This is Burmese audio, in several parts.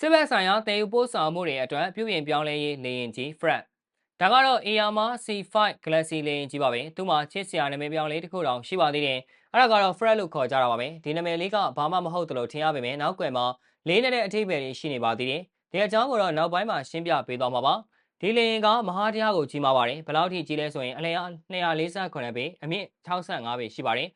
စစ်ဘက်ဆိုင်ရာတည်ယူပို့ဆောင်မှုတွေအတွက်ပြုပြင်ပြောင်းလဲရေးလေယာဉ်ကြီး Fred ဒါကတော့ Airma C5 Galaxy လေယာဉ်ကြီးပါပဲသူ့မှာချစ်စရာနာမည်ပြောင်းလေးတစ်ခုတောင်ရှိပါသေးတယ်အဲ့ဒါကတော့ Fred လို့ခေါ်ကြတာပါပဲဒီနာမည်လေးကဘာမှမဟုတ်သလိုထင်ရပေမဲ့နောက်ကွယ်မှာလေးနဲ့တဲ့အထိပ္ပယ်တွေရှိနေပါသေးတယ်ဒီအကြောင်းကိုတော့နောက်ပိုင်းမှာရှင်းပြပေးသွားမှာပါဒီလေယာဉ်ကမဟာတရားကိုကြီးမားပါတယ်ဘယ်လောက်ထိကြီးလဲဆိုရင်အလျား248ပေအမြင့်65ပေရှိပါတယ်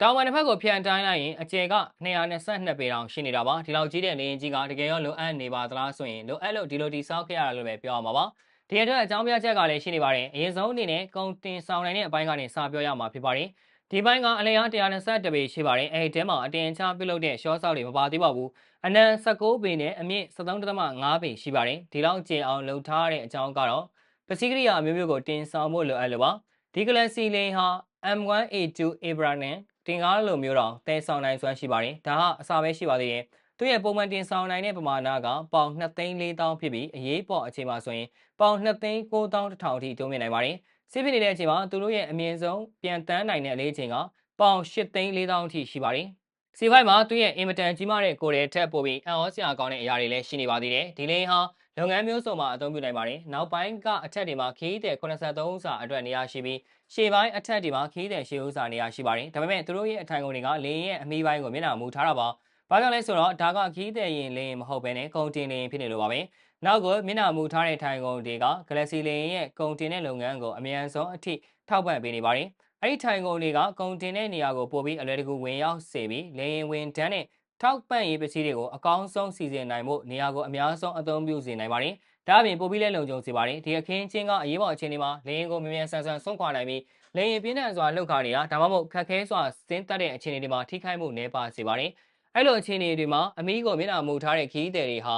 တောင်ပန်တစ်ဖက်ကိုဖြန်တိုင်းလိုက်ရင်အကျယ်က222ပေတောင်ရှိနေတာပါဒီလောက်ကြီးတဲ့လေယာဉ်ကြီးကတကယ်ရောလိုအပ်နေပါသလားဆိုရင်လိုအပ်လို့ဒီလိုတိစောက်ခဲ့ရတာလို့ပဲပြောရမှာပါဒီအတွက်အကြောင်းပြချက်ကလည်းရှိနေပါတယ်အရင်ဆုံးအနေနဲ့ကုန်တင်ဆောင်နိုင်တဲ့အပိုင်းကနေစပြောရမှာဖြစ်ပါတယ်ဒီပိုင်းကအလျား120ပေရှိပါတယ်အဲဒီထဲမှာအတင်ချပြုလုပ်တဲ့ရှော့ဆောက်တွေမပါသေးပါဘူးအနံ16ပေနဲ့အမြင့်73.5ပေရှိပါတယ်ဒီလောက်ကျအောင်လှုပ်ထားတဲ့အကြောင်းကတော့ပစ္စည်းကိရိယာအမျိုးမျိုးကိုတင်ဆောင်ဖို့လိုအပ်လို့ပါဒီကလစီလင်းဟာ M1A2 Abraham နဲ့ တင်ကားလိုမျိုးတော့တဲဆောင်နိုင်စွမ်းရှိပါတယ်ဒါဟာအစာပဲရှိပါသေးတယ်သူရဲ့ပုံမှန်တင်ဆောင်နိုင်တဲ့ပမာဏကပေါင်2သိန်း4တောင်းဖြစ်ပြီးအရေးပေါ်အချိန်မှာဆိုရင်ပေါင်2သိန်း9တောင်းတစ်ထောင်အထိတိုးမြင့်နိုင်ပါတယ်စစ်ဖြစ်နေတဲ့အချိန်မှာသူတို့ရဲ့အမြင့်ဆုံးပြန်တန်းနိုင်တဲ့အလေးချိန်ကပေါင်8သိန်း4တောင်းအထိရှိပါတယ်စီဖိုင်မှာသူ့ရဲ့အင်မတန်ကြီးမားတဲ့ကိုယ်ရဲ့ထက်ပိုပြီးအံ့ဩစရာကောင်းတဲ့အရာတွေလည်းရှိနေပါသေးတယ်ဒီလေးဟာလုပ်ငန်းမျိုးစုံမှာအသုံးပြုနိုင်ပါတယ်နောက်ပိုင်းကအထက်တွေမှာခီးတဲ့83ဥစားအတွက်နေရာရှိပြီး ရှေ့ပိုင်းအထက်တွေမှာခီးတဲ့ရှေ့ဥစားနေရာရှိပါတယ်ဒါပေမဲ့သူတို့ရဲ့အထိုင်ကုန်တွေကလေရင်ရဲ့အမီးပိုင်းကိုမျက်နှာမူထားတာပါဘာကြောင့်လဲဆိုတော့ဒါကခီးတဲ့ရင်လေရင်မဟုတ်ဘဲနဲ့ကုန်တင်လေရင်ဖြစ်နေလို့ပါပဲနောက်ကမျက်နှာမူထားတဲ့ထိုင်ကုန်တွေက Galaxy လေရင်ရဲ့ကုန်တင်တဲ့လုပ်ငန်းကိုအမြန်ဆုံးအထိထောက်ပံ့ပေးနေပါတယ်အဲ့ဒီထိုင်ကုန်တွေကကုန်တင်တဲ့နေရာကိုပို့ပြီးအလွယ်တကူဝင်ရောက်စေပြီးလေရင်ဝင်တန်းနဲ့ထောက်ပံ့ရေးပစ္စည်းတွေကိုအကောင်းဆုံးစီစဉ်နိုင်မှုနေရာကိုအများဆုံးအသုံးပြုစေနိုင်ပါတယ်။ ဒါအပြင်ပို့ပြီးလဲလုံခြုံစေပါတယ်။ဒီအခင်းချင်းကအရေးပေါ်အခြေအနေမှာလေရင်ကိုမြ мян ဆန်ဆန်ဆုံးခွာနိုင်ပြီးလေရင်ပြင်းထန်စွာလှုပ်ခါနေတာဒါမှမဟုတ်ခက်ခဲစွာစင်းတက်တဲ့အခြေအနေတွေမှာထိခိုက်မှုနှဲပါစေပါတယ်။အဲ့လိုအခြေအနေတွေမှာအမီးကိုမျက်နှာမူထားတဲ့ခီးသည်တွေဟာ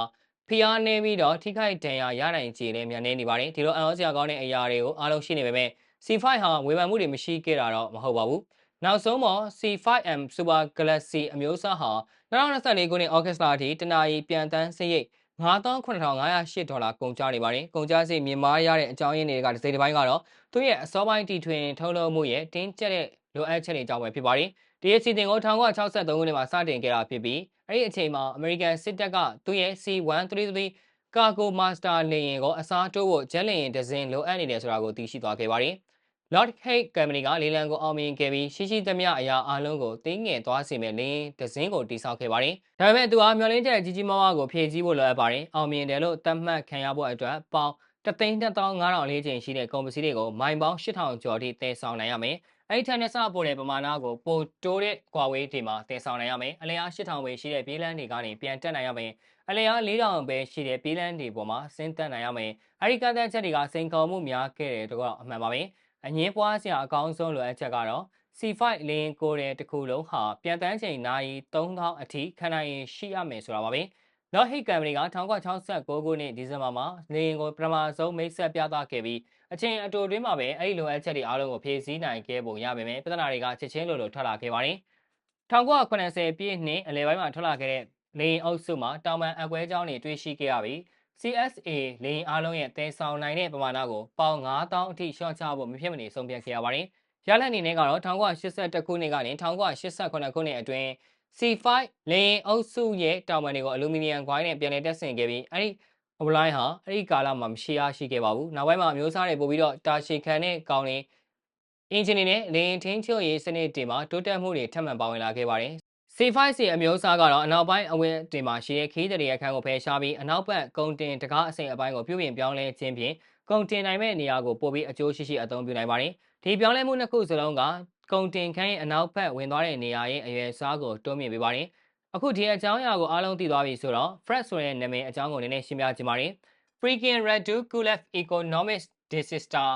ဖျားနေပြီးတော့ထိခိုက်ဒဏ်ရာရနိုင်ခြေလည်းမြန်နေနေပါတယ်။ဒီလိုအံ့ဩစရာကောင်းတဲ့အရာတွေကိုအားလုံးရှိနေပေမဲ့ C5 ဟာဝေဖန်မှုတွေမရှိခဲ့တာတော့မဟုတ်ပါဘူး။နောက်ဆုံးမှာ C5M Super Galaxy အမျိုးအစားဟာ2024ခုနှစ်ဩဂတ်လအထိတနအီပြန်တန်းစရိတ် 98,508ဒေါ်လာကုန်ကျနေပါတယ်။ကုန်ကျစရိတ်မြင့်မားရတဲ့အကြောင်းရင်းတွေကတစ်စိတ်တစ်ပိုင်းကတော့သူ့ရဲ့အစောပိုင်းတီထွင်ထုတ်လုပ်မှုရဲ့တင်းကျပ်တဲ့လိုအပ်ချက်တွေကြောင့်ပဲဖြစ်ပါတယ်။ဒီအစီအစဉ်ကို1963ခုနှစ်မှာစတင်ခဲ့တာဖြစ်ပြီးအဲ့ဒီအချိန်မှာ American စစ်တပ်ကသူ့ရဲ့ C133 Cargo Master လေယာဉ်ကိုအစားထိုးဖို့ဂျက်လေယာဉ်ဒဇင်လိုအပ်နေတယ်ဆိုတာကိုသိရှိသွားခဲ့ပါတယ်။ Lockheed Company ကလေလံကိုအောင်မြင်ခဲ့ပြီးရှိရှိသမျှအရာအလုံးကိုသိငယ်သွားစေမဲ့လင်းဒဇင်းကိုတိစောက်ခဲ့ပါတယ်။ဒါပေမဲ့သူဟာမျော်လင့်ချက်ကြီးကြီးမားမားကိုဖြည့်ဆည်းဖို့လိုအပ်ပါတယ်။အောင်မြင်တယ်လို့သတ်မှတ်ခံရဖို့အတွက်ပေါင်3,2500လေးချိန်ရှိတဲ့ကုန်ပစ္စည်းတွေကိုမိုင်ပေါင်း8,000ကျော်ထိတည်ဆောင်နိုင်ရမယ်။အဲ့ဒီထက်နဲ့စပို့တဲ့ပမာဏကိုပိုတိုးတဲ့ကွာဝေးတွေမှာတည်ဆောင်နိုင်ရမယ်။အလျား8,000ပဲရှိတဲ့ပြေးလန်းတွေကနေပြန်တက်နိုင်ရမယ်။အလျား4,000ပဲရှိတဲ့ပြေးလန်းတွေပေါ်မှာဆင်းသက်နိုင်ရမယ်။အဲ့ဒီကန့်သက်ချက်တွေကစိန်ခေါ်မှုများခဲ့တယ်တော့အမှန်ပါပဲ။ အငင်းပွားစရာအကောင်းဆုံးလိုအပ်ချက်ကတော့ C5 လင်းကိုတဲ့တစ်ခုလုံးဟာပြန်တန်းချိန်နာရီ3000အထိခဏရင်ရှိရမယ်ဆိုတာပါပဲ။ Lockheed Company က1969ခုနှစ်ဒီဇင်ဘာမှာလေယာဉ်ကိုပထမဆုံးမိတ်ဆက်ပြသခဲ့ပြီးအချိန်အတိုတွင်းမှာပဲအဲ့ဒီလိုအပ်ချက်တွေအားလုံးကိုဖြည့်ဆည်းနိုင်ခဲ့ပုံရပေမဲ့ပြဿနာတွေကချက်ချင်းလိုလိုထွက်လာခဲ့ပါတယ်။1980ပြည့်နှစ်အလယ်ပိုင်းမှာထွက်လာခဲ့တဲ့လေယာဉ်အုပ်စုမှာတောင်ပန်အကွဲကြောင်းတွေတွေ့ရှိခဲ့ရပြီး CSA လေယာဉ်အားလုံးရဲ့တည်ဆောင်နိုင်တဲ့ပမာဏကိုပေါင်9000အထိလျှော့ချဖို့မဖြစ်မနေဆုံးဖြတ်ခဲ့ရပါတယ်။ရလဒ်အနေနဲ့ကတော့1982ခုနှစ်ကနေ1988ခုနှစ်အတွင်း C5 လေယာဉ်အုပ်စုရဲ့တောင်ပန်တွေကိုအလူမီနီယံဂွိုင်းနဲ့ပြန်လည်တက်ဆင်ခဲ့ပြီးအဲ့ဒီအဝလိုင်းဟာအဲ့ဒီကာလမှာမရှိရရှိခဲ့ပါဘူး။နောက်ပိုင်းမှာမျိုးစားတွေပို့ပြီးတော့တာရှည်ခံတဲ့ကောင်းတွေအင်ဂျင်နီနဲ့လေယာဉ်ထင်းချုပ်ရေးစနစ်တွေမှာတိုးတက်မှုတွေထပ်မံပါဝင်လာခဲ့ပါတယ် C5C အမျိုးအစားကတော့အနောက်ပိုင်းအဝင်းတင်မှာရှိတဲ့ခီးတရေအခန်းကိုဖယ်ရှားပြီးအနောက်ဘက်ကုန်တင်တကားအစိမ်အပိုင်းကိုပြုပြင်ပြောင်းလဲခြင်းဖြင့်ကုန်တင်နိုင်မဲ့နေရာကိုပို့ပြီးအကျိုးရှိရှိအသုံးပြုနိုင်ပါတယ်။ဒီပြောင်းလဲမှုနှစ်ခုစလုံးကကုန်တင်ခန်းရဲ့အနောက်ဘက်ဝင်သွားတဲ့နေရာရဲ့အရွယ်အစားကိုတိုးမြင့်ပေးပါတယ်။အခုဒီအကြောင်းအရာကိုအားလုံးသိသွားပြီဆိုတော့ Fred ဆိုတဲ့နာမည်အကြောင်းကိုနည်းနည်းရှင်းပြချင်ပါတယ်။ Freaking Red to Kulef Economics Disaster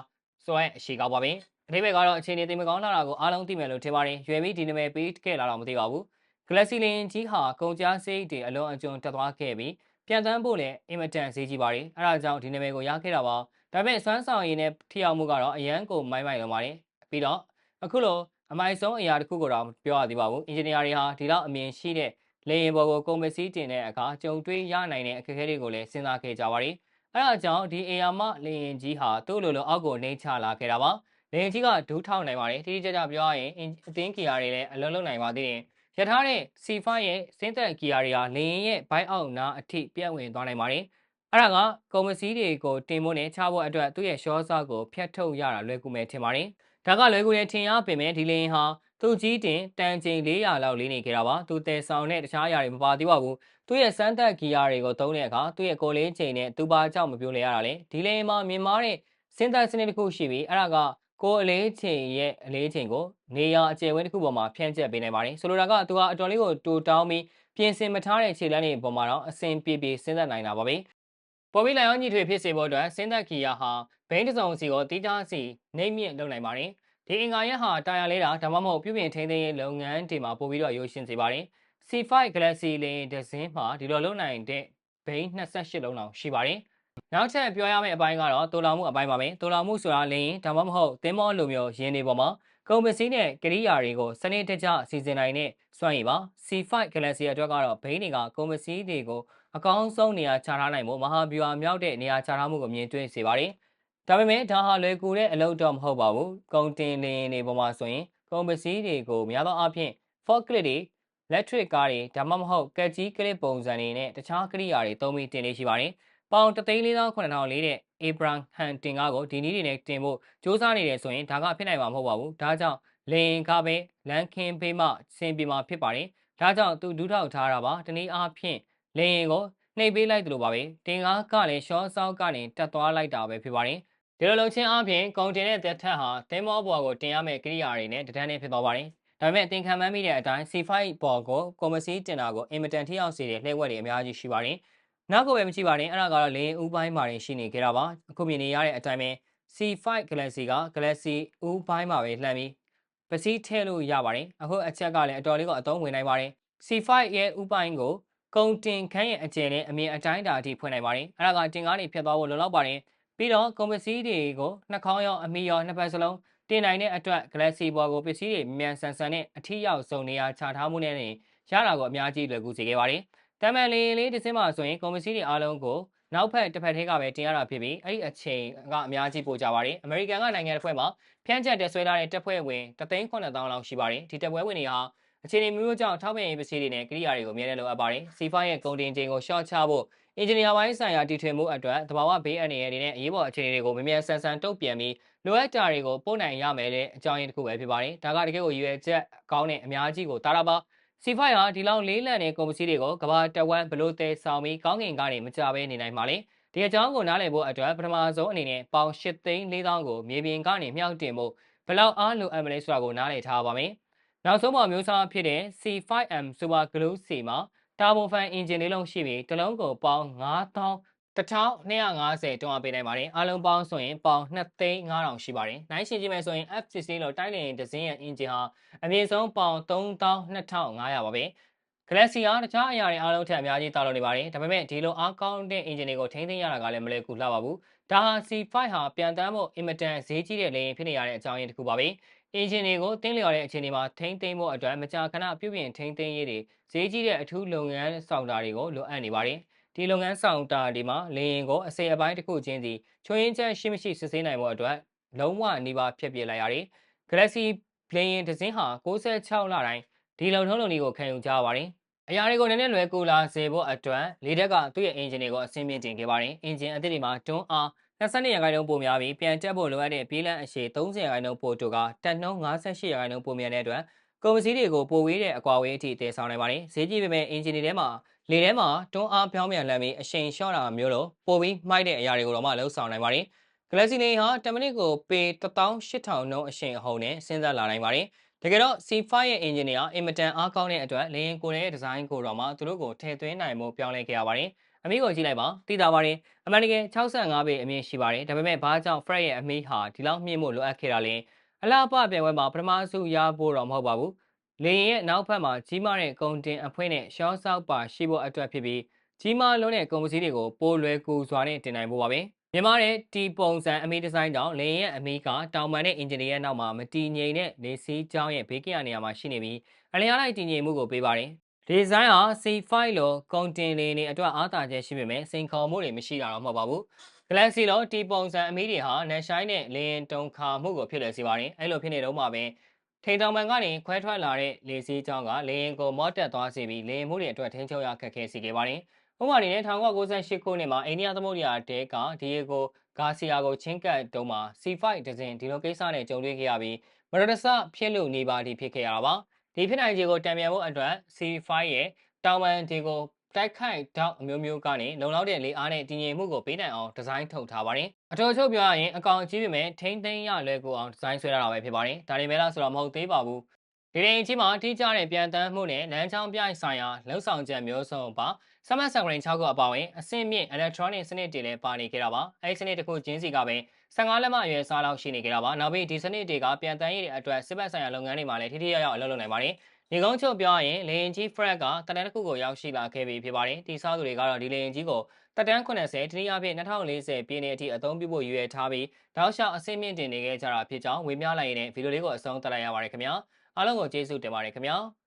ဆိုတဲ့အရှိကောက်ပါပဲ။အဓိပ္ပာယ်ကတော့အခြေအနေသိမကောင်းလာတာကိုအားလုံးသိမယ်လို့ထင်ပါတယ်။ရွယ်ပြီးဒီနာမည်ပေးခဲ့လာတော့မသိပါဘူး။ Galaxy လင်းကြီးဟာကုန်ကြားစိတ်တွေအလွန်အကျွံတက်သွားခဲ့ပြီးပြန်တန်းဖို့လည်းအင်မတန်ဈေးကြီးပါတယ်အဲဒါကြောင့်ဒီနာမည်ကိုရခဲ့တာပါဒါပေမဲ့စွမ်းဆောင်ရည်နဲ့ထိရောက်မှုကတော့အရန်ကိုမိုင်းမိုင်းလုံးပါတယ်ပြီးတော့အခုလိုအမိုက်ဆုံးအရာတစ်ခုကိုတော့ပြောရသေးပါဘူးအင်ဂျင်နီယာတွေဟာဒီလောက်အမြင်ရှိတဲ့လေယာဉ်ပေါ်ကိုကုန်ပစ္စည်းတင်တဲ့အခါကြုံတွေ့ရနိုင်တဲ့အခက်အခဲတွေကိုလည်းစဉ်းစားခဲ့ကြပါတယ်အဲဒါကြောင့်ဒီအေယာမလေယာဉ်ကြီးဟာသူ့လိုလိုအောက်ကိုနှိမ့်ချလာခဲ့တာပါလေယာဉ်ကြီးကဒူးထောက်နိုင်ပါတယ်တိတိကျကျပြောရရင်အသင်းကီယာတွေလည်းအလုံးလုံးနိုင်ပါသေးတယ် ရထားတဲ့ C5 ရဲ့စင်းသက်ဂီယာတွေဟာလေရင်ရဲ့ဘိုက်အောက်နားအထိပြန့်ဝင်သွားနိုင်ပါတယ်။အဲ့ဒါကကုန်ပစ္စည်းတွေကိုတင်ဖို့နဲ့ချဖို့အတွက်သူ့ရဲ့ရှော့ဆော့ကိုဖျက်ထုတ်ရတာလွယ်ကူမယ်ထင်ပါတယ်။ဒါကလွယ်ကူတဲ့ထင်ရပေမဲ့ဒီလေရင်ဟာသူကြီးတင်တန်ချိန်400လောက်လေးနေခဲ့တာပါ။သူတဲဆောင်တဲ့တခြားအရာတွေမပါသေးပါဘူး။သူ့ရဲ့စမ်းသက်ဂီယာတွေကိုသုံးတဲ့အခါသူ့ရဲ့ကိုလေးချိန်နဲ့သူပါကြောက်မပြိုလဲရတာလေ။ဒီလေရင်မှာမြင်မာတဲ့စင်းသက်စနစ်တစ်ခုရှိပြီးအဲ့ဒါက ကိုအလေးချိန်ရဲ့အလေးချိန်ကိုနေရာအကျယ်ဝန်းတစ်ခုပေါ်မှာဖြန့်ကျက်ပေးနိုင်ပါတယ်။ဆိုလိုတာကသူကအတော်လေးကိုတူတောင်းပြီးပြင်ဆင်မထားတဲ့ခြေလမ်းတွေပေါ်မှာတော့အဆင်ပြေပြေစဉ်းစားနိုင်တာပါပဲ။ပေါ်ပြီးလိုင်အောင်ညီထွေဖြစ်စေဖို့အတွက်စဉ်းသက်ခီယာဟာဘိန်းတစ်စုံစီကိုတီးခြားစီနှိမ့်မြင့်လုပ်နိုင်ပါတယ်။ဒီအင်္ဂါရက်ဟာတာယာလေးတာဒါမှမဟုတ်ပြုပြင်ထိန်းသိမ်းရေးလုပ်ငန်းတွေမှာပို့ပြီးတော့ရိုးရှင်းစေပါတယ်။ C5 Galaxy လင်းဒဇင်းမှာဒီလိုလုပ်နိုင်တဲ့ဘိန်း28လုံးလောက်ရှိပါတယ်။ နောက်ထပ်ပြောရမယ့်အပိုင်းကတော့တိုလာမှုအပိုင်းပါပဲတိုလာမှုဆိုတာလင်းဒါမှမဟုတ်သင်းမောလိုမျိုးရင်းနေပေါ်မှာကုန်ပစ္စည်းနဲ့ကရိယာတွေကိုစနစ်တကျစီစဉ်နိုင်တဲ့စွမ်းရည်ပါ C5 Galaxy အတွက်ကတော့ဘိန်းတွေကကုန်ပစ္စည်းတွေကိုအကောင်းဆုံးနေရာချထားနိုင်မှုမဟာဗျူဟာမြောက်တဲ့နေရာချထားမှုကိုမြင်တွေ့စေပါတယ်ဒါပေမဲ့ဒါဟာလွယ်ကူတဲ့အလုပ်တော့မဟုတ်ပါဘူးကုန်တင်လင်းတွေပေါ်မှာဆိုရင်ကုန်ပစ္စည်းတွေကိုများသောအားဖြင့် forklift တွေ electric ကားတွေဒါမှမဟုတ်ကက်ကြီးကလစ်ပုံစံတွေနဲ့တခြားကိရိယာတွေသုံးပြီးတင်နေရှိပါတယ် ပေါင်3,400လေးတဲ့ Abraham Hunting ကကိုဒီနည်းတွေနဲ့တင်ဖို့စ조사နေတယ်ဆိုရင်ဒါကဖြစ်နိုင်မှာမဟုတ်ပါဘူး။ဒါကြောင့်လင်ကပဲလန်ခင်းဖေးမှဆင်ပြေမှာဖြစ်ပါတယ်။ဒါကြောင့်သူဒူးထောက်ထားတာပါ။တနည်းအားဖြင့်လင်ကိုနှိပ်ပေးလိုက်တယ်လို့ပါပဲ။တင်ကားကလည်းရှော့ဆောက်ကနေတက်သွားလိုက်တာပဲဖြစ်ပါတယ်။ဒီလိုလုပ်ခြင်းအပြင်ကုန်တင်တဲ့သက်ထက်ဟာသင်းမောပေါ်ကိုတင်ရမယ့်ကိရိယာတွေနဲ့တဒန်းနဲ့ဖြစ်သွားပါတယ်။ဒါပေမဲ့တင်ခံမှန်းမိတဲ့အတိုင်း C5 ပေါ်ကိုကွန်မစီတင်တာကိုအင်မတန်ထိရောက်စေတဲ့လှည့်ဝက်တွေအများကြီးရှိပါတယ်။ နောက်ကိုပဲမကြည့်ပါနဲ့အဲ့ဒါကတော့လင်းဦးပိုင်းမှာရှိနေကြတာပါအခုမြင်နေရတဲ့အတိုင်းပဲ C5 Galaxy က Galaxy ဦးပိုင်းမှာပဲလှမ်းပြီးပစီးထည့်လို့ရပါတယ်အခုအချက်ကလည်းအတော်လေးကအသုံးဝင်နိုင်ပါတယ် C5 ရဲ့ဦးပိုင်းကိုကုံတင်ခန်းရဲ့အကျယ်နဲ့အမြင်အတိုင်းတာအထိဖွင့်နိုင်ပါတယ်အဲ့ဒါကတင်ကားနေဖြတ်သွားဖို့လုံလောက်ပါတယ်ပြီးတော့ကွန်ပစ္စည်းတွေကိုနှာခေါင်းရောအမီရောနှစ်ပတ်စလုံးတင်နိုင်တဲ့အတွက် Galaxy ဘော်ကိုပစ္စည်းတွေမြန်ဆန်ဆန်နဲ့အထီးရောက်ဆုံးနေရာချထားမှုနဲ့ရတာကိုအများကြီးလွယ်ကူစေခဲ့ပါတယ် တမန်လီလေးတစ်စင်းမှာဆိုရင်ကွန်မစီတွေအားလုံးကိုနောက်ဖက်တစ်ဖက်ထဲကပဲတင်ရတာဖြစ်ပြီးအဲ့ဒီအချိန်ကအများကြီးပိုကြပါတယ်အမေရိကန်ကနိုင်ငံတစ်ဖွဲ့မှာဖြန့်ချက်တက်ဆွဲလာတဲ့တပ်ဖွဲ့ဝင်3,900လောက်ရှိပါတယ်ဒီတပ်ဖွဲ့ဝင်တွေဟာအခြေအနေမျိုးကြောင့်ထောက်ပံ့ရေးပစ္စည်းတွေနဲ့ကိရိယာတွေကိုအများနဲ့လိုအပ်ပါတယ်စီဖိုင်းရဲ့ကုန်တင်ချိန်ကိုရှော့ချဖို့အင်ဂျင်နီယာပိုင်းဆိုင်ရာတည်ထွင်မှုအတွက်တဘာဝဘေးအန္တရာယ်တွေနဲ့အရေးပေါ်အခြေအနေတွေကိုမြန်မြန်ဆန်ဆန်တုံ့ပြန်ပြီးလိုအပ်တာတွေကိုပို့နိုင်ရမယ်တဲ့အကြောင်းရင်းတစ်ခုပဲဖြစ်ပါတယ်ဒါကတကယ်ကိုရွယ်ချက်ကောင်းတဲ့အများကြီးကိုတာတာပါ C5 ဟာဒီလောက်လေးလံတဲ့ကုန်ပစ္စည်းတွေကိုကဘာတဝမ်ဘလို့တဲဆောင်ပြီးကောင်းကင်ကနေမကြဘဲနေနိုင်ပါလေဒီအကြောင်းကိုနားလည်ဖို့အတွက်ပထမဆုံးအနေနဲ့ပေါင်၈သိန်း၄000ကိုမြေပြင်ကနေမြှောက်တင်ဖို့ဘလောက်အားလိုအပ်မလဲဆိုတာကိုနားလည်ထားပါမယ်နောက်ဆုံးပေါ်မျိုးစားဖြစ်တဲ့ C5M Super Glue C မှာတာဘိုဖန်အင်ဂျင်လေးလုံးရှိပြီးတစ်လုံးကိုပေါင်9000 1250တွန်းအားပေးနိုင်ပါတယ်အားလုံးပေါင်းဆိုရင်ပေါင်2,5000ရှိပါတယ်နိုင်ရှင်ကြည့်မယ်ဆိုရင် F16 လို့တိုင်းလည်ဒဇင်းရဲ့အင်ဂျင်ဟာအမြင့်ဆုံးပေါင်3,2500ပါပဲ Galaxy ဟာတခြားအရာတွေအားလုံးထက်အများကြီးတာလို့နေပါတယ်ဒါပေမဲ့ဒီလိုအားကောင်းတဲ့အင်ဂျင်တွေကိုထိန်းသိမ်းရတာကလည်းမလွယ်ကူလှပါဘူးဒါဟာ C5 ဟာပြန်တမ်းဖို့အင်မတန်ဈေးကြီးတဲ့လေယာဉ်ဖြစ်နေရတဲ့အကြောင်းရင်းတစ်ခုပါပဲအင်ဂျင်တွေကိုတင်းလျော်တဲ့အခြေအနေမှာထိန်းသိမ်းဖို့အတွက်မကြာခဏပြုပြင်ထိန်းသိမ်းရေးတွေဈေးကြီးတဲ့အထူးလုပ်ငန်းဆောင်တာတွေကိုလိုအပ်နေပါတယ် ဒီလုပ်ငန်းဆောင်တာဒီမှာလေရင်ကိုအစိအပိုင်းတစ်ခုချင်းစီချွင်းချက်ရှိမရှိစစ်ဆေးနိုင်မှုအတွက်လုံးဝနှီးပါဖြစ်ပြလိုက်ရတယ်။ Galaxy လေရင်တစ်စင်းဟာ66လတိုင်းဒီလုံထုံးလုံနည်းကိုခံယူကြပါတယ်။အရာတွေကိုနည်းနည်းလွယ်ကူလာစေဖို့အတွက်လေတက်ကသူ့ရဲ့အင်ဂျင်တွေကိုအဆင့်မြင့်တင်ခဲ့ပါတယ်။အင်ဂျင်အသစ်တွေမှာတွန်းအား22ရာခိုင်နှုန်းပိုများပြီးပြန်တက်ဖို့လိုအပ်တဲ့ပြေးလန့်အရှည်30ရာခိုင်နှုန်းပိုတိုကတက်နှုန်း58ရာခိုင်နှုန်းပိုမြန်တဲ့အတွက်ကုန်ပစ္စည်းတွေကိုပိုဝေးတဲ့အကွာဝေးအထိတည်ဆောင်နိုင်ပါတယ်။ဈေးကြီးပေမဲ့အင်ဂျင်တွေထဲမှာ လေထဲမှာတွန်းအားပြောင်းပြန်လှမ်းပြီးအရှိန်လျှော့တာမျိုးလိုပိုပြီးမှိုက်တဲ့အရာတွေကိုတော့မှလှုပ်ဆောင်နိုင်ပါတယ်။ Galaxy နေဟာ10မိနစ်ကိုပေ18000နှုန်းအရှိန်အဟုန်နဲ့စဉ်းစားလာနိုင်ပါတယ်။တကယ်တော့ C5 ရဲ့ engine တွေဟာအင်မတန်အားကောင်းတဲ့အတွက်လေယာဉ်ကိုယ်ရဲ့ဒီဇိုင်းကိုတော့မှသူတို့ကိုထည့်သွင်းနိုင်မှုပြောင်းလဲခဲ့ရပါတယ်။အမီးကိုကြည့်လိုက်ပါသိတာပါတယ်အမှန်တကယ်65ပေအမြင့်ရှိပါတယ်ဒါပေမဲ့ဘာကြောင့် Fred ရဲ့အမီးဟာဒီလောက်မြင့်ဖို့လိုအပ်ခဲ့တာလဲအလားပပြိုင်ပွဲမှာပထမဆုရဖို့တော့မဟုတ်ပါဘူး လေရင်ရဲ့နောက်ဖက်မှာကြီးမားတဲ့ကုန်တင်အဖွဲနဲ့ရှော့ဆောက်ပါရှိဖို့အတွက်ဖြစ်ပြီးကြီးမားလုံးတဲ့ကုန်ပစ္စည်းတွေကိုပိုလွယ်ကူစွာနဲ့တင်နိုင်ဖို့ပါပဲမြန်မာတဲ့ဒီပုံစံအမီဒီဇိုင်းကြောင့်လေရင်ရဲ့အမီကတောင်ပန်တဲ့အင်ဂျင်နီယာနောက်မှာမတည်ငြိမ်တဲ့လေစီးကြောင်းရဲ့ဘေးကရနေရာမှာရှိနေပြီးအလျားလိုက်တည်ငြိမ်မှုကိုပေးပါတယ်ဒီဇိုင်းဟာ C5 လို့ကုန်တင်လေနေအတွက်အားသာချက်ရှိပေမဲ့စိန်ခေါ်မှုတွေမရှိတာတော့မဟုတ်ပါဘူး Galaxy လို့ဒီပုံစံအမီတွေဟာ net shine နဲ့လေရင်တုံခါမှုကိုဖြစ်လွယ်စေပါတယ်အဲ့လိုဖြစ်နေတော့မှပဲ ထိန်တောင်ပံကနေခွဲထွက်လာတဲ့လေစီးကြောင်းကလေရင်ကိုမော့တက်သွားစေပြီးလေရင်မှုတွေအတွက်ထိန်းချုပ်ရခက်ခဲစေခဲ့ပါတယ်။ဥပမာအနေနဲ့1998ခုနှစ်မှာအိန္ဒိယသမုဒ္ဒရာတဲကဒီယေကိုဂါစီယာကိုချင်းကတ်တုံးမှာ C5 ဒဇင်ဒီလိုကိစ္စနဲ့ကြုံတွေ့ခဲ့ရပြီးမရဒဆဖြစ်လို့နေပါဒီဖြစ်ခဲ့ရတာပါ။ဒီဖြစ်နိုင်ခြေကိုတံပြန်ဖို့အတွက် C5 ရဲ့တောင်ပံဒီကို တိုက်ခိုက်တောက်အမျိုးမျိုးကနေလုံလောက်တဲ့လေအားနဲ့တည်ငြိမ်မှုကိုပေးနိုင်အောင်ဒီဇိုင်းထုတ်ထားပါတယ်။အထောက်အချုပ်ပြောရရင်အကောင်ကြီးပေမဲ့ထိမ့်သိမ်းရလွယ်ကူအောင်ဒီဇိုင်းဆွဲထားတာပဲဖြစ်ပါတယ်။ဒါတွေမဲ့လားဆိုတော့မဟုတ်သေးပါဘူး။ဒီရင်ကြီးမှာထိကြတဲ့ပြန်တန်းမှုနဲ့လမ်းကြောင်းပြိုင်ဆိုင်ရာလှုပ်ဆောင်ချက်မျိုးစုံပါစမတ်စကရင်6ခုအပါအဝင်အဆင့်မြင့် electronic စနစ်တွေလည်းပါနေခဲ့တာပါ။အဲဒီစနစ်တစ်ခုချင်းစီကပဲ15လက်မအရွယ်စားလောက်ရှိနေကြတာပါ။နောက်ပြီးဒီစနစ်တွေကပြန်တန်းရည်တွေအတွက်စစ်ဘက်ဆိုင်ရာလုပ်ငန်းတွေမှာလည်းထိထိရောက်ရောက်အလုပ်လုပ်နိုင်ပါတယ်။ နေကုန်းချုပ်ပြောရရင်လေရင်ကြီး Fred ကတတန်းတစ်ခုကိုရောက်ရှိလာခဲ့ပြီဖြစ်ပါတယ်။ဒီစားသူတွေကတော့ဒီလေရင်ကြီးကိုတက်တန်း80တနည်းအားဖြင့်2040ပြည်နယ်အထိအသုံးပြုဖို့ရည်ရွယ်ထားပြီးတောက်လျှောက်အဆင့်မြင့်တင်နေခဲ့ကြတာဖြစ်ကြောင်းဝေမျှလိုက်ရင်ဗီဒီယိုလေးကိုအဆုံးသတ်လိုက်ရပါတယ်ခင်ဗျာ။အားလုံးကိုကျေးဇူးတင်ပါတယ်ခင်ဗျာ။